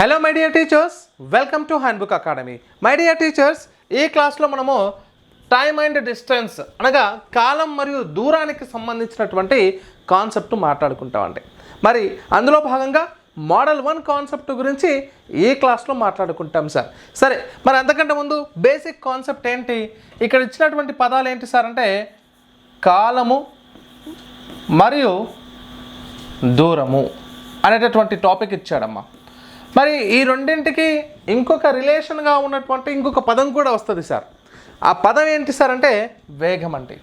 Hello my dear teachers welcome to handbook academy my dear teachers ఈ క్లాస్లో మనము time and distance అనగా కాలం మరియు దూరానికి సంబంధించినటువంటి కాన్సెప్ట్ మాట్లాడుకుంటామండి. మరి అందులో భాగంగా మోడల్ వన్ కాన్సెప్ట్ గురించి ఈ క్లాస్లో మాట్లాడుకుంటాం సార్ సరే మరి అంతకంటే ముందు బేసిక్ కాన్సెప్ట్ ఏంటి? ఇక్కడ ఇచ్చినటువంటి పదాలు ఏంటి సార్ అంటే కాలము మరియు దూరము అనేటటువంటి టాపిక్ ఇచ్చాడమ్మా. మరి ఈ రెండింటికి ఇంకొక రిలేషన్గా ఉన్నటువంటి ఇంకొక పదం కూడా వస్తుంది సార్. ఆ పదం ఏంటి సార్ అంటే వేగం అంటే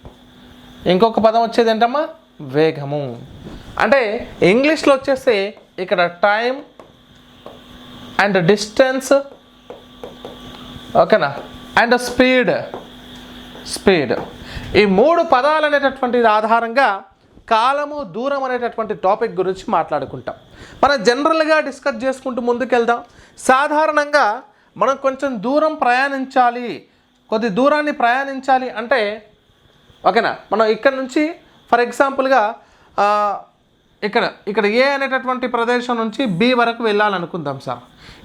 ఇంకొక పదం వచ్చేది ఏంటమ్మా? వేగము. అంటే ఇంగ్లీష్లో వచ్చేసి ఇక్కడ టైం అండ్ డిస్టెన్స్ ఓకేనా? And speed. స్పీడ్. ఈ మూడు పదాలు అనేటటువంటిది ఆధారంగా కాలము దూరం అనేటటువంటి టాపిక్ గురించి మాట్లాడుకుంటాం. మనం జనరల్గా డిస్కస్ చేసుకుంటూ ముందుకెళ్దాం. సాధారణంగా మనం కొంచెం దూరం ప్రయాణించాలి. కొద్ది దూరాన్ని ప్రయాణించాలి అంటే ఓకేనా? మనం ఇక్కడ నుంచి ఫర్ ఎగ్జాంపుల్గా ఇక్కడ ఇక్కడ ఏ అనేటటువంటి ప్రదేశం నుంచి బి వరకు వెళ్ళాలనుకుందాం సార్.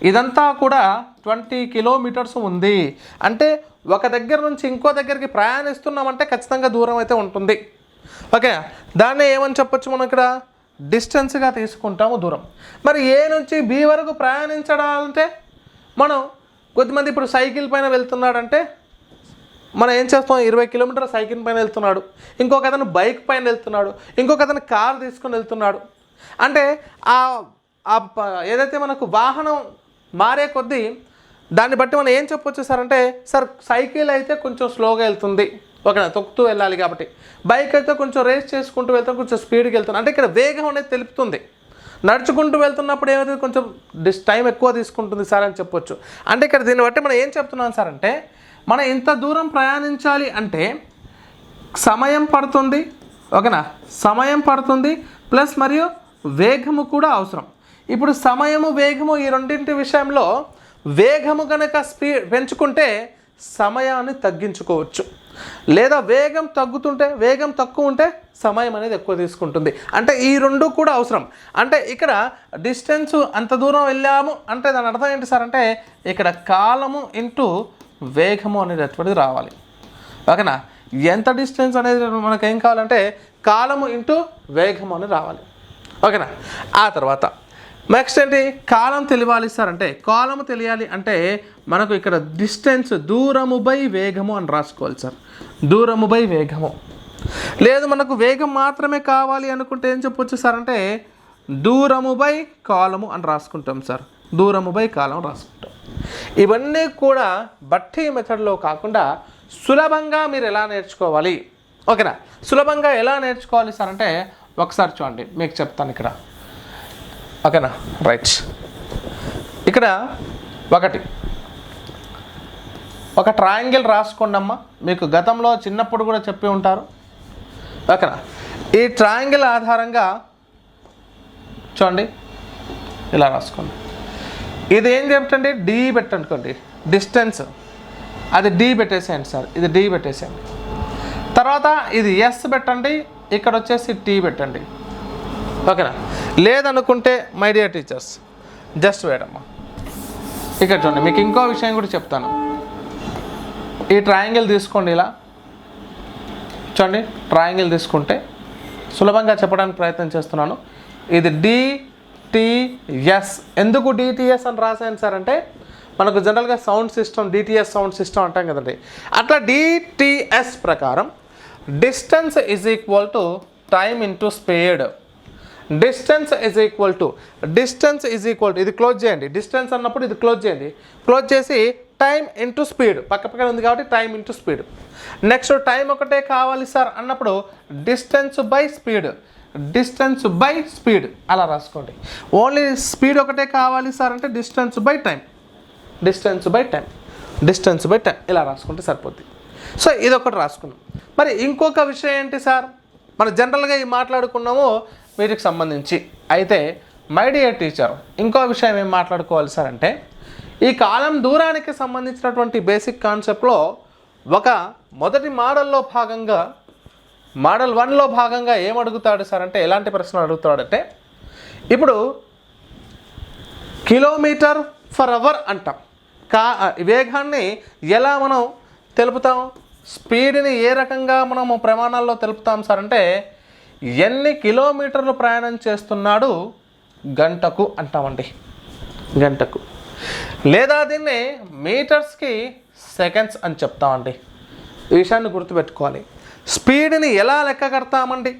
ఇదంతా కూడా ట్వంటీ కిలోమీటర్స్ ఉంది. అంటే ఒక దగ్గర నుంచి ఇంకో దగ్గరికి ప్రయాణిస్తున్నామంటే ఖచ్చితంగా దూరం అయితే ఉంటుంది. ఓకే దాన్ని ఏమని చెప్పొచ్చు మనం ఇక్కడ? డిస్టెన్స్గా తీసుకుంటాము దూరం. మరి ఏ నుంచి బి వరకు ప్రయాణించడాలంటే మనం కొద్దిమంది ఇప్పుడు సైకిల్ పైన వెళ్తున్నాడంటే మనం ఏం చేస్తాం? ఇరవై కిలోమీటర్ సైకిల్ పైన వెళ్తున్నాడు. ఇంకొక అతను బైక్ పైన వెళ్తున్నాడు. ఇంకొక అతను కారు తీసుకొని వెళ్తున్నాడు. అంటే ఆ ఆ ఏదైతే మనకు వాహనం మారే కొద్దీ దాన్ని బట్టి మనం ఏం చెప్పొచ్చు సార్? అంటే సార్ సైకిల్ అయితే కొంచెం స్లోగా వెళ్తుంది. ఓకేనా తొక్కుతూ వెళ్ళాలి కాబట్టి. బైక్ అయితే కొంచెం రేస్ చేసుకుంటూ వెళ్తాం కొంచెం స్పీడ్కి వెళ్తాను అంటే ఇక్కడ వేగం అనేది తెలుపుతుంది. నడుచుకుంటూ వెళ్తున్నప్పుడు ఏమైతే కొంచెం డిస్ టైం ఎక్కువ తీసుకుంటుంది సార్ అని చెప్పొచ్చు. అంటే ఇక్కడ దీన్ని బట్టి మనం ఏం చెప్తున్నాం సార్ అంటే మనం ఇంత దూరం ప్రయాణించాలి అంటే సమయం పడుతుంది ఓకేనా? సమయం పడుతుంది ప్లస్ మరియు వేగము కూడా అవసరం. ఇప్పుడు సమయము వేగము ఈ రెండింటి విషయంలో వేగము కనుక స్పీడ్ పెంచుకుంటే సమయాన్ని తగ్గించుకోవచ్చు. లేదా వేగం తగ్గుతుంటే వేగం తక్కువ ఉంటే సమయం అనేది ఎక్కువ తీసుకుంటుంది. అంటే ఈ రెండు కూడా అవసరం. అంటే ఇక్కడ డిస్టెన్స్ అంత దూరం వెళ్ళాము అంటే దాని అర్థం ఏంటి సార్ అంటే ఇక్కడ కాలము ఇంటూ వేగము అనేటటువంటిది రావాలి. ఓకేనా? ఎంత డిస్టెన్స్ అనేది మనకు ఏం కావాలంటే కాలము ఇంటూ వేగము అని రావాలి. ఓకేనా? ఆ తర్వాత నెక్స్ట్ ఏంటి? కాలం తెలియాలి సార్ అంటే కాలము తెలియాలి అంటే మనకు ఇక్కడ డిస్టెన్స్ దూరము బై వేగము అని రాసుకోవాలి సార్. దూరము బై వేగము. లేదు మనకు వేగం మాత్రమే కావాలి అనుకుంటే ఏం చెప్పొచ్చు సార్ అంటే దూరము బై కాలము అని రాసుకుంటాం సార్. దూరము బై కాలం రాసుకుంటాం. ఇవన్నీ కూడా బట్టి మెథడ్లో కాకుండా సులభంగా మీరు ఎలా నేర్చుకోవాలి? ఓకేనా? సులభంగా ఎలా నేర్చుకోవాలి సార్ అంటే ఒకసారి చూడండి మీకు చెప్తాను ఇక్కడ. ఓకేనా? రైట్. ఇక్కడ ఒకటి. ఒక ట్రయాంగిల్ రాసుకోండమ్మా. మీకు గతంలో చిన్నప్పుడు కూడా చెప్పి ఉంటారు. ఓకేనా? ఈ ట్రయాంగిల్ ఆధారంగా చూడండి. ఇలా రాసుకోండి. ఇది ఏం చెప్తండి డి పెట్టనుకోండి. డిస్టెన్స్. అది డి పెట్టేసేయండి సార్. ఇది డి పెట్టేసేయండి. తర్వాత ఇది ఎస్ పెట్టండి. ఇక్కడ వచ్చేసి టీ పెట్టండి. ఓకేనా? లేదనుకుంటే మై డియర్ టీచర్స్ జస్ట్ వేడమ్మా ఇక్కడ చూడండి మీకు ఇంకో విషయం కూడా చెప్తాను. ఈ ట్రయాంగిల్ తీసుకోండి ఇలా. చూడండి ట్రయాంగిల్ తీసుకుంటే సులభంగా చెప్పడానికి ప్రయత్నం చేస్తున్నాను. ఇది డిటిఎస్ ఎందుకు డిటిఎస్ అని రాశాను సార్ అంటే మనకు జనరల్గా sound system DTS sound system అంటాం కదండి. అట్లా డిటిఎస్ ప్రకారం distance is equal to time into speed distance is equal to distance is equal to ఇది క్లోజ్ చేయండి. డిస్టెన్స్ అన్నప్పుడు ఇది క్లోజ్ చేయండి. క్లోజ్ చేసి టైం ఇంటూ స్పీడ్ పక్క పక్కన ఉంది కాబట్టి time into speed next time ఒకటే కావాలి సార్ అన్నప్పుడు distance by speed distance by speed అలా రాసుకోండి. ఓన్లీ స్పీడ్ ఒకటే కావాలి సార్ అంటే distance by time distance by time distance by time ఇలా రాసుకుంటే సరిపోద్ది. సో ఇది ఒకటి రాసుకున్నాం. మరి ఇంకొక విషయం ఏంటి సార్ మనం జనరల్గా ఈ మాట్లాడుకున్నాము. వీటికి సంబంధించి. అయితే మై డియర్ టీచర్ ఇంకో విషయం ఏం మాట్లాడుకోవాలి సార్ అంటే ఈ కాలం దూరానికి సంబంధించినటువంటి బేసిక్ కాన్సెప్ట్లో ఒక మొదటి మోడల్లో భాగంగా మోడల్ వన్లో భాగంగా ఏం అడుగుతాడు సార్ అంటే ఎలాంటి ప్రశ్నలు అడుగుతాడంటే ఇప్పుడు కిలోమీటర్ ఫర్ అవర్ అంటాం. కా వేగాన్ని ఎలా మనం తెలుపుతాం? స్పీడ్ని ఏ రకంగా మనము ప్రమాణాల్లో తెలుపుతాం సార్ అంటే ఎన్ని కిలోమీటర్లు ప్రయాణం చేస్తున్నాడు? గంటకు అంటామండి. గంటకు. లేదా దీన్ని మీటర్స్కి సెకండ్స్ అని చెప్తామండి. ఈ విషయాన్ని గుర్తుపెట్టుకోవాలి. స్పీడ్ని ఎలా లెక్క కడతామండి?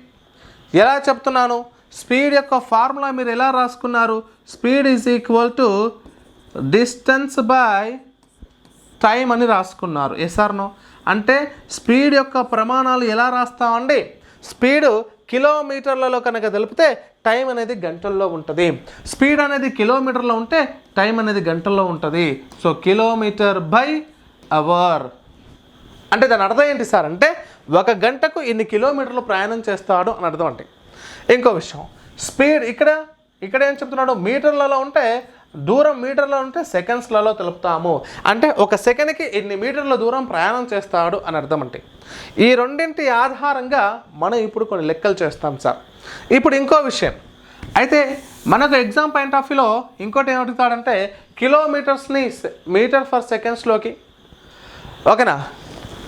ఎలా చెప్తున్నాను? స్పీడ్ యొక్క ఫార్ములా మీరు ఎలా రాసుకున్నారు? Speed is equal to distance by time అని రాసుకున్నారు. ఎస్ఆర్నో అంటే స్పీడ్ యొక్క ప్రమాణాలు ఎలా రాస్తామండి? స్పీడు కిలోమీటర్లలో కనుక తెలిపితే టైం అనేది గంటల్లో ఉంటుంది. స్పీడ్ అనేది కిలోమీటర్లో ఉంటే టైం అనేది గంటల్లో ఉంటుంది. So kilometre by hour. అంటే దాని అర్థం ఏంటి సార్? అంటే ఒక గంటకు ఇన్ని కిలోమీటర్లు ప్రయాణం చేస్తాడు అని అర్థం అంటే. ఇంకో విషయం స్పీడ్ ఇక్కడ ఇక్కడ ఏం చెప్తున్నాడు? మీటర్లలో ఉంటే దూరం మీటర్లో ఉంటే సెకండ్స్లలో తెలుపుతాము. అంటే ఒక సెకండ్కి ఎన్ని మీటర్ల దూరం ప్రయాణం చేస్తాడు అని అర్థం అంటే. ఈ రెండింటి ఆధారంగా మనం ఇప్పుడు కొన్ని లెక్కలు చేస్తాం సార్. ఇప్పుడు ఇంకో విషయం. అయితే మనకు ఎగ్జామ్ పాయింట్ ఆఫ్ వ్యూలో ఇంకోటి ఏం అడుగుతాడంటే కిలోమీటర్స్ని మీటర్ ఫర్ సెకండ్స్లోకి. ఓకేనా?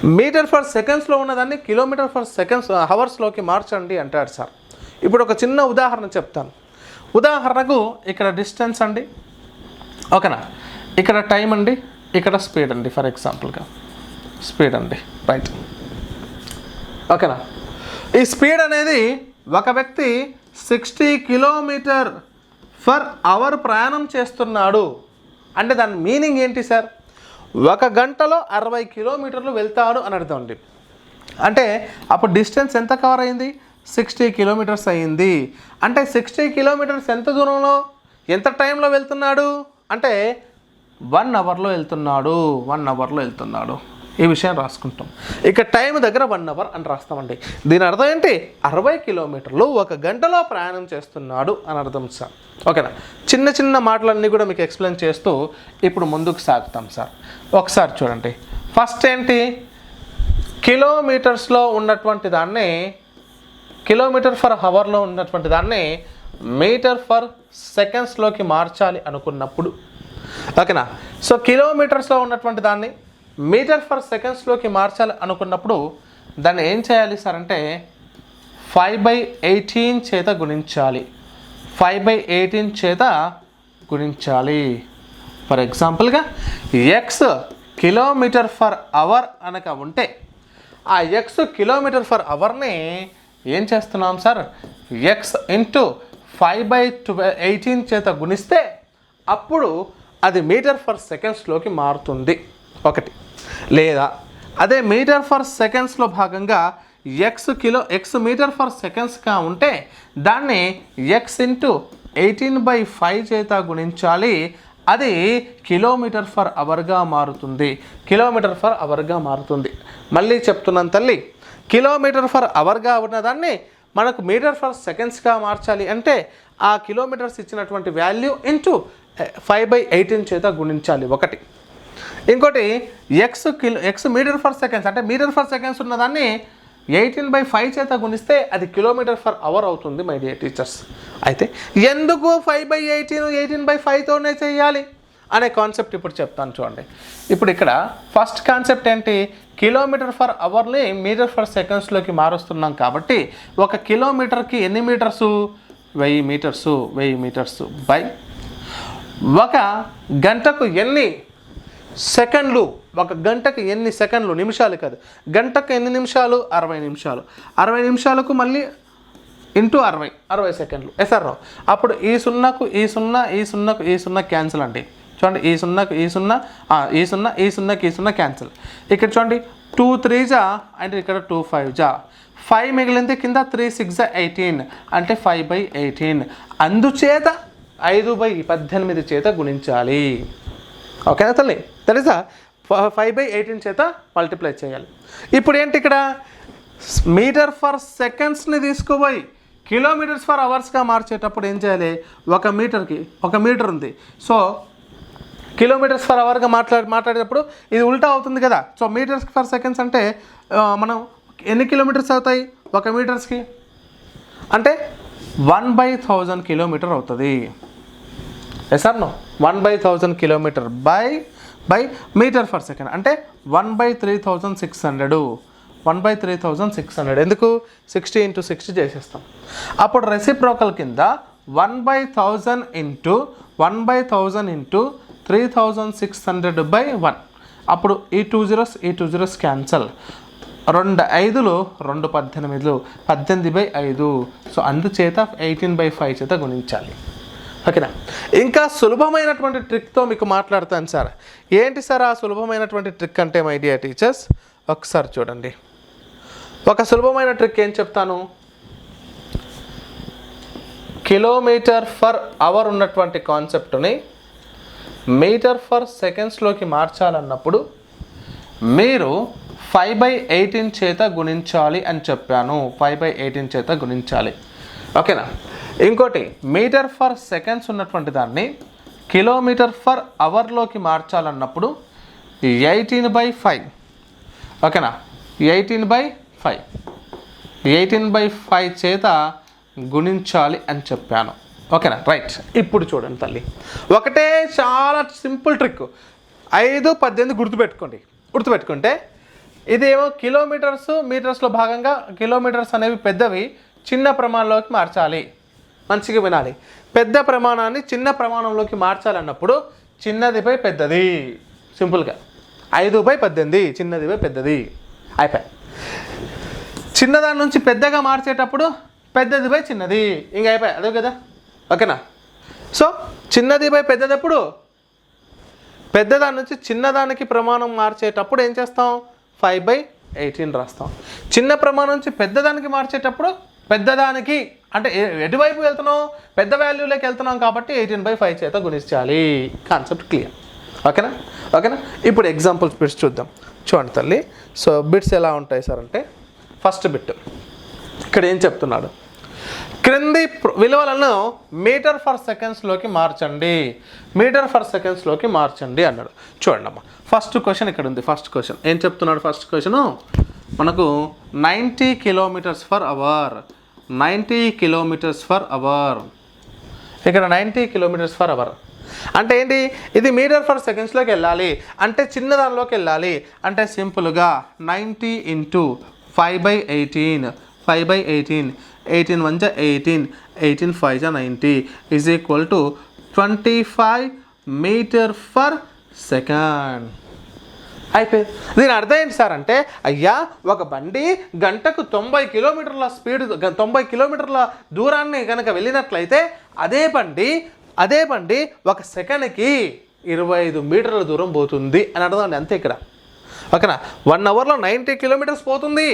మీటర్ ఫర్ సెకండ్స్లో ఉన్నదాన్ని కిలోమీటర్ ఫర్ సెకండ్స్ హవర్స్లోకి మార్చండి అంటాడు సార్. ఇప్పుడు ఒక చిన్న ఉదాహరణ చెప్తాను. ఉదాహరణకు ఇక్కడ డిస్టెన్స్ అండి. ఓకేనా? ఇక్కడ టైం అండి ఇక్కడ స్పీడ్ అండి ఫర్ ఎగ్జాంపుల్గా. స్పీడ్ అండి రైట్. ఓకేనా? ఈ స్పీడ్ అనేది ఒక వ్యక్తి సిక్స్టీ కిలోమీటర్ ఫర్ అవర్ ప్రయాణం చేస్తున్నాడు. అంటే దాని మీనింగ్ ఏంటి సార్? ఒక గంటలో అరవై కిలోమీటర్లు వెళ్తాడు అని అర్థం అండి. అంటే అప్పుడు డిస్టెన్స్ ఎంత కవర్ అయింది? సిక్స్టీ కిలోమీటర్స్ అయ్యింది అంటే సిక్స్టీ కిలోమీటర్స్ ఎంత దూరంలో ఎంత టైంలో వెళ్తున్నాడు? అంటే వన్ అవర్లో వెళ్తున్నాడు వన్ అవర్లో వెళ్తున్నాడు. ఈ విషయం రాసుకుంటాం. ఇక టైం దగ్గర వన్ అవర్ అని రాస్తామండి. దీని అర్థం ఏంటి? అరవై కిలోమీటర్లు ఒక గంటలో ప్రయాణం చేస్తున్నాడు అని అర్థం సార్. ఓకేనా? చిన్న చిన్న మాటలన్నీ కూడా మీకు ఎక్స్ప్లెయిన్ చేస్తూ ఇప్పుడు ముందుకు సాగుతాం సార్. ఒకసారి చూడండి. ఫస్ట్ ఏంటి? కిలోమీటర్స్లో ఉన్నటువంటి దాన్ని కిలోమీటర్ ఫర్ హవర్లో ఉన్నటువంటి దాన్ని మీటర్ ఫర్ సెకండ్స్లోకి మార్చాలి అనుకున్నప్పుడు. ఓకేనా? సో కిలోమీటర్స్లో ఉన్నటువంటి దాన్ని మీటర్ ఫర్ సెకండ్స్లోకి మార్చాలి అనుకున్నప్పుడు దాన్ని ఏం చేయాలి సార్ అంటే ఫైవ్ బై ఎయిటీన్ చేత గుణించాలి. ఫైవ్ బై ఎయిటీన్ చేత గుణించాలి. ఫర్ ఎగ్జాంపుల్గా ఎక్స్ కిలోమీటర్ ఫర్ అవర్ అనక ఉంటే ఆ ఎక్స్ కిలోమీటర్ ఫర్ అవర్ని ఏం చేస్తున్నాం sir? X into five by ట్వె eighteen చేత గుణిస్తే అప్పుడు అది మీటర్ ఫర్ సెకండ్స్లోకి మారుతుంది. ఒకటి. లేదా అదే మీటర్ ఫర్ సెకండ్స్లో భాగంగా x kilo x metre per సెకండ్స్గా ఉంటే దాన్ని x into eighteen by five చేత గుణించాలి. అది కిలోమీటర్ ఫర్ అవర్గా మారుతుంది. కిలోమీటర్ ఫర్ అవర్గా మారుతుంది. మళ్ళీ చెప్తున్నాను తల్లి. కిలోమీటర్ ఫర్ అవర్గా ఉన్నదాన్ని మనకు మీటర్ ఫర్ సెకండ్స్గా మార్చాలి అంటే ఆ కిలోమీటర్స్ ఇచ్చినటువంటి value into five by eighteen చేత గుణించాలి ఒకటి. ఇంకోటి x kilo x metre per seconds అంటే మీటర్ ఫర్ సెకండ్స్ ఉన్నదాన్ని ఎయిటీన్ బై ఫైవ్ చేత గుణిస్తే అది కిలోమీటర్ ఫర్ అవర్ అవుతుంది మై డియర్ టీచర్స్. అయితే ఎందుకు five by eighteen eighteen by ఫైవ్తోనే చేయాలి? అనే కాన్సెప్ట్ ఇప్పుడు చెప్తాను చూడండి. ఇప్పుడు ఇక్కడ ఫస్ట్ కాన్సెప్ట్ ఏంటి? కిలోమీటర్ ఫర్ అవర్ని మీటర్ ఫర్ సెకండ్స్లోకి మారుస్తున్నాం కాబట్టి ఒక కిలోమీటర్కి ఎన్ని మీటర్సు? వెయ్యి మీటర్సు వెయ్యి మీటర్సు బై ఒక గంటకు ఎన్ని సెకండ్లు? ఒక గంటకు ఎన్ని సెకండ్లు? నిమిషాలు కాదు. గంటకు ఎన్ని నిమిషాలు? అరవై నిమిషాలు. అరవై నిమిషాలకు మళ్ళీ ఇంటూ అరవై. అరవై సెకండ్లు. ఎస్ఆర్ రావు అప్పుడు ఈ సున్నాకు ఈ సున్నా ఈ సున్నాకు ఈ సున్నా క్యాన్సిల్ అండి. చూడండి ఈ సున్నా ఈ సున్నా ఈ సున్నా ఈ సున్నాకి ఈ సున్నా క్యాన్సిల్ ఇక్కడ చూడండి టూ త్రీ జా అంటే ఇక్కడ టూ ఫైవ్ జా ఫైవ్ మిగిలింది కింద త్రీ సిక్స్ జా ఎయిటీన్ అంటే ఫైవ్ బై ఎయిటీన్ అందుచేత ఐదు బై పద్దెనిమిది చేత గుణించాలి. ఓకేనా తల్లి? తెలుసా ఫైవ్ బై ఎయిటీన్ చేత మల్టిప్లై చేయాలి. ఇప్పుడు ఏంటి ఇక్కడ? మీటర్ ఫర్ సెకండ్స్ని తీసుకుపోయి కిలోమీటర్స్ ఫర్ అవర్స్గా మార్చేటప్పుడు ఏం చేయాలి? ఒక మీటర్కి ఒక మీటర్ ఉంది. సో కిలోమీటర్స్ ఫర్ అవర్గా మాట్లాడి మాట్లాడేటప్పుడు ఇది ఉల్టా అవుతుంది కదా. సో మీటర్స్ ఫర్ సెకండ్స్ అంటే మనం ఎన్ని కిలోమీటర్స్ అవుతాయి? ఒక మీటర్స్కి అంటే వన్ బై థౌజండ్ కిలోమీటర్ అవుతుంది. SR no one by thousand kilometre by by metre per second అంటే one by three thousand six hundred one by three thousand six hundred ఎందుకు? సిక్స్టీ ఇంటూ సిక్స్టీ చేసేస్తాం. అప్పుడు reciprocal కింద one by thousand into one by thousand into three thousand six hundred by one. అప్పుడు ఈ two zeros ఈ two zeros cancel. రెండు ఐదులు రెండు పద్దెనిమిదిలు పద్దెనిమిది బై ఐదు. సో అందుచేత ఎయిటీన్ బై ఫైవ్ చేత గుణించాలి. ఓకేనా? ఇంకా సులభమైనటువంటి ట్రిక్తో మీకు మాట్లాడతాను సార్. ఏంటి సార్ ఆ సులభమైనటువంటి ట్రిక్ అంటే మై డియర్ టీచర్స్? ఒకసారి చూడండి. ఒక సులభమైన ట్రిక్ ఏం చెప్తాను? కిలోమీటర్ ఫర్ అవర్ ఉన్నటువంటి కాన్సెప్ట్ని మీటర్ ఫర్ సెకండ్స్లోకి మార్చాలన్నప్పుడు మీరు ఫైవ్ బై ఎయిటీన్ చేత గుణించాలి అని చెప్పాను. ఫైవ్ బై ఎయిటీన్ చేత గుణించాలి. ఓకేనా? ఇంకోటి మీటర్ ఫర్ సెకండ్స్ ఉన్నటువంటి దాన్ని కిలోమీటర్ ఫర్ అవర్లోకి మార్చాలన్నప్పుడు ఎయిటీన్ బై ఫైవ్. ఓకేనా? Eighteen by five. Eighteen by five చేత గుణించాలి అని చెప్పాను. ఓకేనా? రైట్. ఇప్పుడు చూడండి తల్లి. ఒకటే చాలా సింపుల్ ట్రిక్. ఐదు పద్దెనిమిది గుర్తుపెట్టుకోండి. గుర్తుపెట్టుకుంటే ఇదేమో కిలోమీటర్స్ మీటర్స్లో భాగంగా కిలోమీటర్స్ అనేవి పెద్దవి చిన్న ప్రమాణంలోకి మార్చాలి. మంచిగా వినాలి. పెద్ద ప్రమాణాన్ని చిన్న ప్రమాణంలోకి మార్చాలన్నప్పుడు చిన్నదిపై పెద్దది. సింపుల్గా. ఐదుపై పద్దెనిమిది చిన్నదిపై పెద్దది. అయిపోయి చిన్నదాని నుంచి పెద్దగా మార్చేటప్పుడు పెద్దదిపై చిన్నది. ఇంక అయిపోయి అదే కదా? ఓకేనా? సో చిన్నది బై పెద్దదప్పుడు? పెద్దదాని నుంచి చిన్నదానికి ప్రమాణం మార్చేటప్పుడు ఏం చేస్తాం? ఫైవ్ బై ఎయిటీన్ రాస్తాం. చిన్న ప్రమాణం నుంచి పెద్దదానికి మార్చేటప్పుడు పెద్దదానికి అంటే ఎటువైపు వెళ్తున్నాం? పెద్ద వాల్యూలోకి వెళ్తున్నాం కాబట్టి ఎయిటీన్ బై ఫైవ్ చేత గుణించాలి. Concept clear. ఓకేనా? ఓకేనా? ఇప్పుడు ఎగ్జాంపుల్స్ బిట్స్ చూద్దాం. చూడండి తల్లి. సో బిట్స్ ఎలా ఉంటాయి సార్ అంటే ఫస్ట్ బిట్. ఇక్కడ ఏం చెప్తున్నాడు? క్రింది విలువలను మీటర్ ఫర్ సెకండ్స్లోకి మార్చండి. మీటర్ ఫర్ సెకండ్స్లోకి మార్చండి అన్నాడు. చూడండి అమ్మా ఫస్ట్ క్వశ్చన్ ఇక్కడ ఉంది ఫస్ట్ క్వశ్చన్. ఏం చెప్తున్నాడు ఫస్ట్ క్వశ్చను? మనకు ninety kilometres per hour ninety kilometres per hour. ఇక్కడ నైంటీ కిలోమీటర్స్ ఫర్ అవర్. అంటే ఏంటి? ఇది మీటర్ ఫర్ సెకండ్స్లోకి వెళ్ళాలి అంటే చిన్న దానిలోకి వెళ్ళాలి అంటే సింపుల్గా ninety into five by eighteen. Five by eighteen eighteen one జా ఎయిటీన్ ఎయిటీన్ ఫైవ్ జా ninety is equal to twenty five metre per second అయిపోయింది. దీని అర్థం ఏంటి సార్ అంటే అయ్యా ఒక బండి గంటకు తొంభై కిలోమీటర్ల స్పీడ్ తొంభై కిలోమీటర్ల దూరాన్ని కనుక వెళ్ళినట్లయితే అదే బండి అదే బండి ఒక సెకండ్కి ఇరవై ఐదు మీటర్ల దూరం పోతుంది అని అర్థం అండి. అంతే ఇక్కడ. ఓకేనా? వన్ అవర్లో నైంటీ కిలోమీటర్స్ పోతుంది.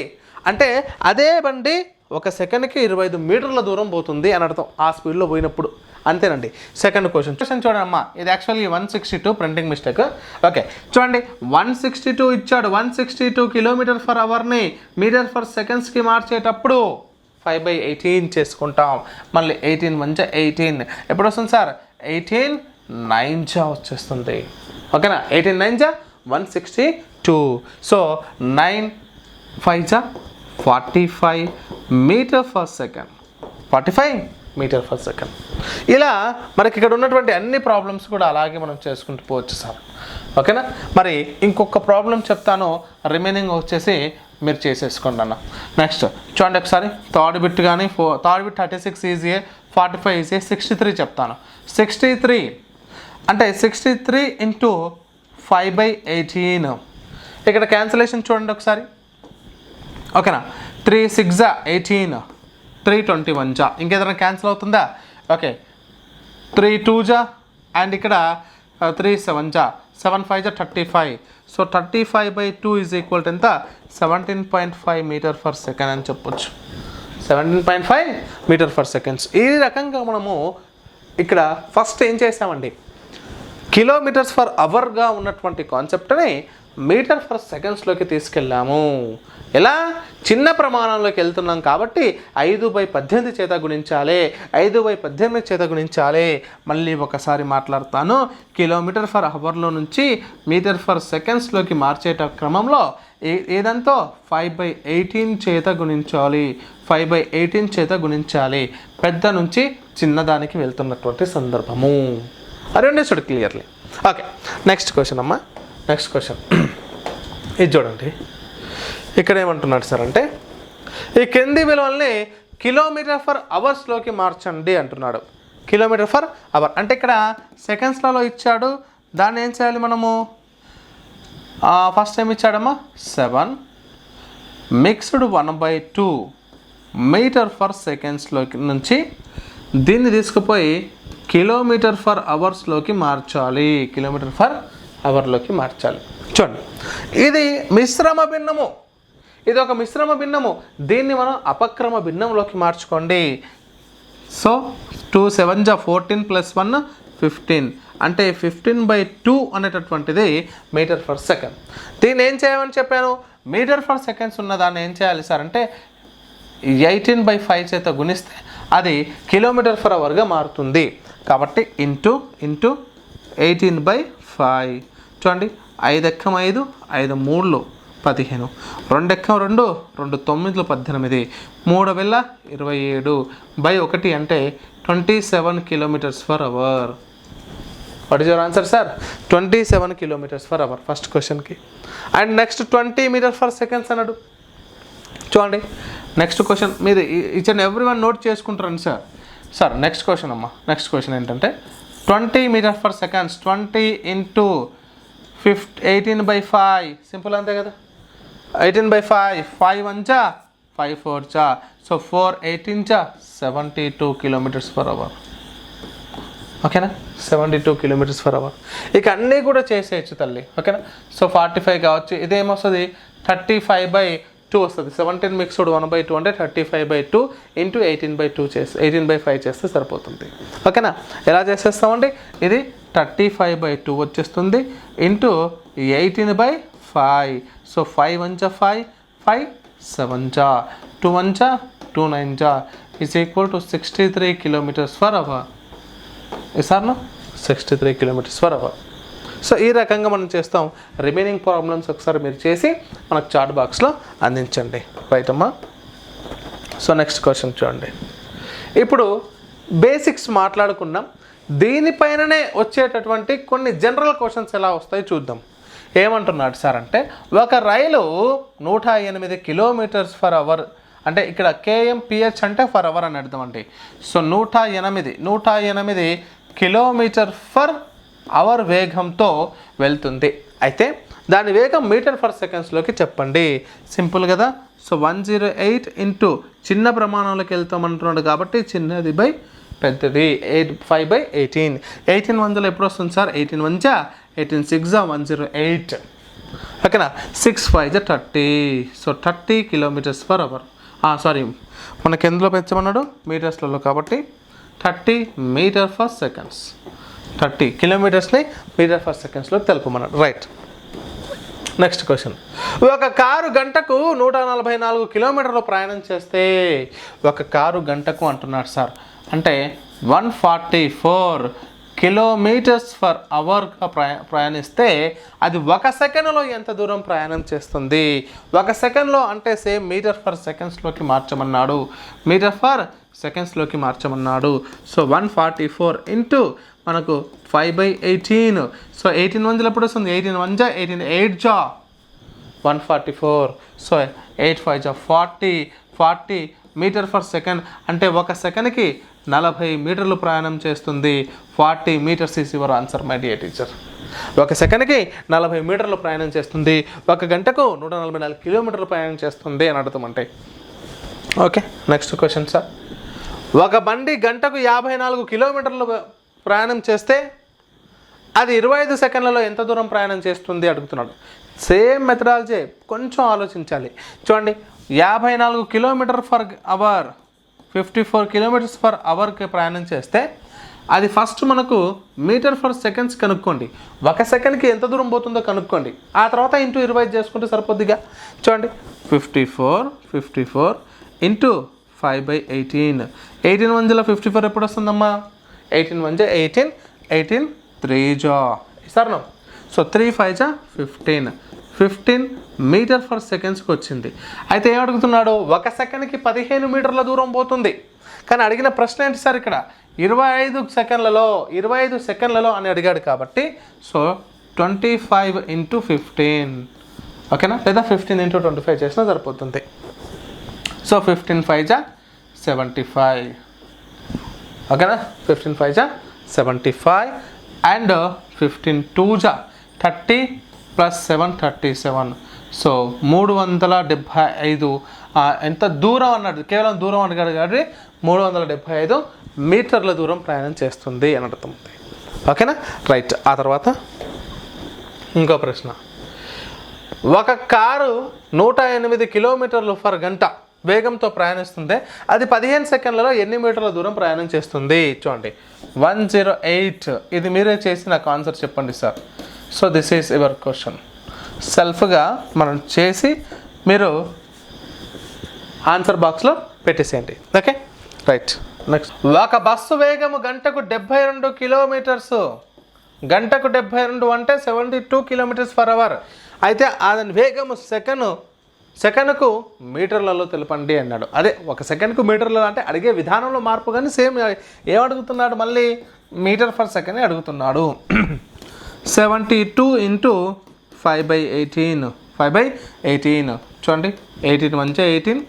అంటే అదే బండి ఒక సెకండ్కి ఇరవై ఐదు మీటర్ల దూరం పోతుంది అని అర్థం. ఆ స్పీడ్లో పోయినప్పుడు. అంతేనండి. Second question. క్వశ్చన్ చూడండి అమ్మా. ఇది actually one sixty two printing mistake. Okay. చూడండి వన్ సిక్స్టీ టూ ఇచ్చాడు. One sixty two kilometre per అవర్ని metre per సెకండ్స్కి మార్చేటప్పుడు ఫైవ్ బై ఎయిటీన్ చేసుకుంటాం. మళ్ళీ ఎయిటీన్ మంచి ఎయిటీన్. ఎప్పుడు వస్తుంది సార్? ఎయిటీన్ నైన్ జా వచ్చేస్తుంది. ఓకేనా? ఎయిటీన్ నైన్ జా one sixty two. So nine five జా forty five metre per second. Forty five metre per second. ఇలా మనకి ఇక్కడ ఉన్నటువంటి అన్ని ప్రాబ్లమ్స్ కూడా అలాగే మనం చేసుకుంటూ పోవచ్చు సార్. ఓకేనా? మరి ఇంకొక ప్రాబ్లం చెప్తాను రిమైనింగ్ వచ్చేసి మీరు చేసేసుకోండి అన్న. నెక్స్ట్ చూడండి ఒకసారి థర్డ్ బిట్ కానీ ఫో థర్డ్ బిట్ థర్టీ సిక్స్ ఈజీఏ ఫార్టీ ఫైవ్ ఈజీఏ సిక్స్టీ త్రీ చెప్తాను. సిక్స్టీ త్రీ అంటే sixty three into five by eighteen. ఇక్కడ క్యాన్సిలేషన్ చూడండి ఒకసారి. ఓకేనా? Three six eighteen three twenty one జా. ఇంకేదైనా క్యాన్సిల్ అవుతుందా? ఓకే. త్రీ టూ జా అండ్ ఇక్కడ త్రీ సెవెన్ జా. సెవెన్ ఫైవ్ జా thirty five. So thirty five by two is equal to ఎంత? Seventeen point five metre per second అని చెప్పొచ్చు. Seventeen point five metre per seconds. ఈ రకంగా మనము ఇక్కడ ఫస్ట్ ఏం చేసామండి? కిలోమీటర్స్ ఫర్ అవర్గా ఉన్నటువంటి కాన్సెప్ట్ని మీటర్ ఫర్ సెకండ్స్లోకి తీసుకెళ్ళాము. ఎలా? చిన్న ప్రమాణంలోకి వెళ్తున్నాం కాబట్టి ఐదు బై పద్దెనిమిది చేత గుణించాలి. ఐదు బై పద్దెనిమిది చేత గుణించాలి. మళ్ళీ ఒకసారి మాట్లాడతాను. కిలోమీటర్ ఫర్ అవర్లో నుంచి మీటర్ ఫర్ సెకండ్స్లోకి మార్చేట క్రమంలో ఏ ఏదంతో? ఫైవ్ బై ఎయిటీన్ చేత గుణించాలి. ఫైవ్ బై ఎయిటీన్ చేత గుణించాలి. పెద్ద నుంచి చిన్నదానికి వెళ్తున్నటువంటి సందర్భము. అరే చూడు క్లియర్లీ. ఓకే నెక్స్ట్ క్వశ్చన్ అమ్మా. Next question. ఇది చూడండి. ఇక్కడ ఏమంటున్నాడు సార్ అంటే ఈ కింది విలువల్ని కిలోమీటర్ ఫర్ అవర్స్లోకి మార్చండి అంటున్నాడు. Kilometre per hour. అంటే ఇక్కడ సెకండ్స్లలో ఇచ్చాడు. దాన్ని ఏం చేయాలి మనము? First time ఇచ్చాడమ్మా? Seven. Mixed one by two metre per సెకండ్స్లోకి నుంచి దీన్ని తీసుకుపోయి కిలోమీటర్ ఫర్ అవర్స్లోకి మార్చాలి. కిలోమీటర్ ఫర్ అవర్లోకి మార్చాలి. చూడండి. ఇది మిశ్రమ భిన్నము. ఇది ఒక మిశ్రమ భిన్నము. దీన్ని మనం అపక్రమ భిన్నంలోకి మార్చుకోండి. సో టూ సెవెన్ జా ఫోర్టీన్ ప్లస్ వన్ ఫిఫ్టీన్ అంటే ఫిఫ్టీన్ బై టూ అనేటటువంటిది మీటర్ ఫర్ సెకండ్ దీన్ని ఏం చేయమని చెప్పాను? మీటర్ ఫర్ సెకండ్స్ ఉన్న దాన్ని ఏం చేయాలి సార్ అంటే ఎయిటీన్ బై ఫైవ్ చేత గుణిస్తే అది కిలోమీటర్ ఫర్ అవర్గా మారుతుంది. కాబట్టి into into eighteen by five చూడండి ఐదు ఎక్కం ఐదు ఐదు మూడులు. పదిహేను. రెండు ఎక్కం రెండు రెండు తొమ్మిదిలో పద్దెనిమిది. మూడు వేల ఇరవై ఏడు బై ఒకటి అంటే twenty seven kilometres per hour. What is your answer sir twenty seven kilometres per hour first క్వశ్చన్కి and next twenty metre per seconds అన్నాడు. చూడండి నెక్స్ట్ క్వశ్చన్ మీరు each and every one note చేసుకుంటారండి సార్ సార్ నెక్స్ట్ క్వశ్చన్ అమ్మా. Next question ఏంటంటే twenty metre per seconds twenty into fifth eighteen by five. Simple అంతే కదా? Eighteen by five five one చా five four చా so four eighteen చా seventy two kilometres per hour ఓకేనా seventy two kilometres per hour ఇక అన్నీ కూడా చేసేయచ్చు తల్లి. ఓకేనా సో ఫార్టీ ఫైవ్ కావచ్చు. ఇదేమొస్తుంది థర్టీ ఫైవ్ బై టూ వస్తుంది. Seventeen mixed one by two అంటే thirty five by two into eighteen by two చేస్తే ఎయిటీన్ బై ఫైవ్ చేస్తే సరిపోతుంది. ఓకేనా ఎలా చేసేస్తామండి? ఇది థర్టీ ఫైవ్ బై టూ వచ్చేస్తుంది into eighteen by five so five Vancha five five seven జా టూ వన్ టూ నైన్ జా is equal to sixty three kilometres per hour ఇసార్ను sixty three kilometres per hour so ఈ రకంగా మనం చేస్తాం. Remaining problems ఒకసారి మీరు చేసి మనకు చాట్ బాక్స్లో అందించండి. రైట్ అమ్మా? సో నెక్స్ట్ క్వశ్చన్ చూడండి. ఇప్పుడు బేసిక్స్ మాట్లాడుకున్నాం. దీనిపైననే వచ్చేటటువంటి కొన్ని జనరల్ క్వశ్చన్స్ ఎలా వస్తాయి చూద్దాం. ఏమంటున్నాడు సార్ అంటే ఒక రైలు నూట ఎనిమిది కిలోమీటర్స్ ఫర్ అవర్ అంటే ఇక్కడ కేఎంపిహెచ్ అంటే ఫర్ అవర్ అని అర్థం అండి. సో నూట ఎనిమిది నూట ఎనిమిది కిలోమీటర్ ఫర్ అవర్ వేగంతో వెళ్తుంది. అయితే దాని వేగం మీటర్ ఫర్ సెకండ్స్లోకి చెప్పండి. సింపుల్ కదా? So one zero eight into చిన్న ప్రమాణంలోకి వెళ్తామంటున్నాడు కాబట్టి చిన్నది బై పెద్దది eight five by eighteen. Eighteen వందలు ఎప్పుడు వస్తుంది సార్? ఎయిటీన్ వంజా? ఎయిటీన్ సిక్స్ జా వన్ జీరో ఎయిట్ ఓకేనా సిక్స్ ఫైవ్ జా thirty so thirty kilometres per hour sorry మనకి ఎందులో పెంచమన్నాడు? మీటర్స్లలో కాబట్టి thirty metre per seconds thirty కిలోమీటర్స్ని metre per సెకండ్స్లో తెలుపమన్నాడు. రైట్ నెక్స్ట్ క్వశ్చన్ ఒక కారు గంటకు నూట నలభై నాలుగు కిలోమీటర్లు ప్రయాణం చేస్తే ఒక కారు గంటకు అంటున్నాడు సార్. అంటే one forty four kilometres per అవర్గా ప్రయా ప్రయాణిస్తే అది ఒక సెకండ్లో ఎంత దూరం ప్రయాణం చేస్తుంది? ఒక సెకండ్లో అంటే సేమ్ మీటర్ ఫర్ సెకండ్స్లోకి మార్చమన్నాడు. మీటర్ ఫర్ సెకండ్స్లోకి మార్చమన్నాడు. So one forty four into మనకు five by eighteen. So eighteen one ఎప్పుడు వస్తుంది? ఎయిటీన్ వన్ జా ఎయిటీన్ ఎయిట్ జా? One forty four. So eight five జా? Forty. Forty metre per second అంటే ఒక సెకండ్కి నలభై మీటర్లు ప్రయాణం చేస్తుంది. Forty metres is your answer my dear teacher. ఒక సెకండ్కి నలభై మీటర్లు ప్రయాణం చేస్తుంది. ఒక గంటకు నూట నలభై నాలుగు కిలోమీటర్లు ప్రయాణం చేస్తుంది అని అర్థం ఓకే నెక్స్ట్ క్వశ్చన్ సార్. ఒక బండి గంటకు యాభై నాలుగు కిలోమీటర్లు ప్రయాణం చేస్తే అది ఇరవై ఐదు సెకండ్లలో ఎంత దూరం ప్రయాణం చేస్తుంది అడుగుతున్నాడు. సేమ్ మెథడాలజీ కొంచెం ఆలోచించాలి. చూడండి యాభై నాలుగు kilometre per hour fifty four kilometres per అవర్కి ప్రయాణం చేస్తే అది ఫస్ట్ మనకు మీటర్ ఫర్ సెకండ్స్ కనుక్కోండి. ఒక సెకండ్కి ఎంత దూరం పోతుందో కనుక్కోండి. ఆ తర్వాత ఇంటూ ఇరవై ఐదు చేసుకుంటే సరిపోద్దిగా. చూడండి. Fifty four fifty four into five by eighteen. Eighteen one fifty four ఎప్పుడు వస్తుందమ్మా? ఎయిటీన్ వన్ జా ఎయిటీన్ ఎయిటీన్ త్రీ జా. సరేనా సో త్రీ ఫైవ్ జా ఫిఫ్టీన్. ఫిఫ్టీన్ మీటర్ ఫర్ సెకండ్స్కి వచ్చింది. అయితే ఏమడుగుతున్నాడు ఒక సెకండ్కి పదిహేను మీటర్ల దూరం పోతుంది. కానీ అడిగిన ప్రశ్న ఏంటి సార్ ఇక్కడ? ఇరవై ఐదు సెకండ్లలో ఇరవై ఐదు సెకండ్లలో అని అడిగాడు కాబట్టి so twenty five into fifteen. ఓకేనా? లేదా ఫిఫ్టీన్ ఇంటూ ట్వంటీ ఫైవ్ చేసినా సరిపోతుంది. సో ఫిఫ్టీన్ ఫైవ్ జా సెవెంటీ ఫైవ్. ఓకేనా? ఫిఫ్టీన్ ఫైవ్ జా seventy five. And fifteen two జా thirty plus seven thirty seven so మూడు వందల డెబ్భై ఐదు ఎంత దూరం అన్నాడు? కేవలం దూరం అడిగాడు కాబట్టి మూడు వందల డెబ్భై ఐదు మీటర్ల దూరం ప్రయాణం చేస్తుంది అని అర్థం ఓకేనా? రైట్ ఆ తర్వాత ఇంకో ప్రశ్న. ఒక కారు నూట ఎనిమిది కిలోమీటర్లు ఫర్ గంట వేగంతో ప్రయాణిస్తుంది అది పదిహేను సెకండ్లలో ఎన్ని మీటర్ల దూరం ప్రయాణం చేస్తుంది? చూడండి. One zero eight. ఇది మీరే చేసి నాకు ఆన్సర్ చెప్పండి sir. So this is your question సెల్ఫ్గా మనం చేసి మీరు ఆన్సర్ బాక్స్లో పెట్టేసేయండి. ఓకే రైట్ నెక్స్ట్ ఒక బస్సు వేగము గంటకు డెబ్బై రెండు కిలోమీటర్స్. గంటకు డెబ్బై రెండు అంటే seventy two kilometres per hour అయితే దాని వేగము సెకను సెకండ్కు మీటర్లలో తెలపండి అన్నాడు. అదే ఒక సెకండ్కు మీటర్లు అంటే అడిగే విధానంలో మార్పు కానీ సేమ్ ఏమడుగుతున్నాడు మళ్ళీ? మీటర్ పర్ సెకండ్ అడుగుతున్నాడు. Seventy two into five by eighteen. Five by eighteen. చూడండి ఎయిటీన్ వన్ జా ఎయిటీన్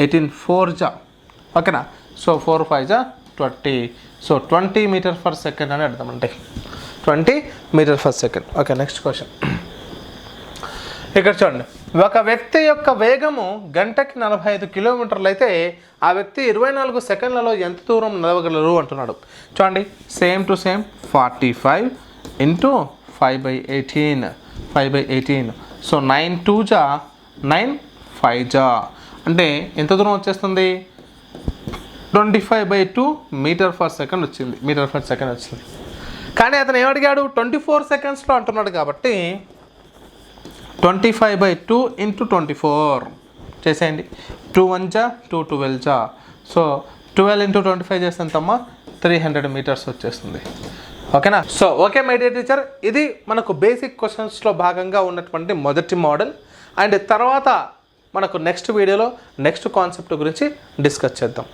ఎయిటీన్ ఫోర్ జా. ఓకేనా? సో ఫోర్ ఫైవ్ జా twenty. So twenty metre per second అని అర్థమండి. Twenty metre per second. Okay next question. ఇక్కడ చూడండి ఒక వ్యక్తి యొక్క వేగము గంటకి నలభై ఐదు కిలోమీటర్లు అయితే ఆ వ్యక్తి ఇరవై నాలుగు సెకండ్లలో ఎంత దూరం నడవగలరు అంటున్నాడు. చూడండి same to same forty five into five by eighteen five by eighteen so nine two జా నైన్ ఫైవ్ జా అంటే ఎంత దూరం వచ్చేస్తుంది? Twenty five by two metre per second వచ్చింది. మీటర్ ఫర్ సెకండ్ వచ్చింది. కానీ అతను ఏమడిగాడు ట్వంటీ ఫోర్ సెకండ్స్లో అంటున్నాడు కాబట్టి twenty five by two into twenty four చేసేయండి. టూ వన్ జా టూ ట్వెల్వ్ జా so twelve into twenty five చేస్తే ఎంతమ్మా? త్రీ హండ్రెడ్ మీటర్స్ వచ్చేస్తుంది. ఓకేనా? So okay my dear teacher ఇది మనకు బేసిక్ క్వశ్చన్స్లో భాగంగా ఉన్నటువంటి మొదటి మోడల్ అండ్ తర్వాత మనకు నెక్స్ట్ వీడియోలో నెక్స్ట్ కాన్సెప్ట్ గురించి డిస్కస్ చేద్దాం.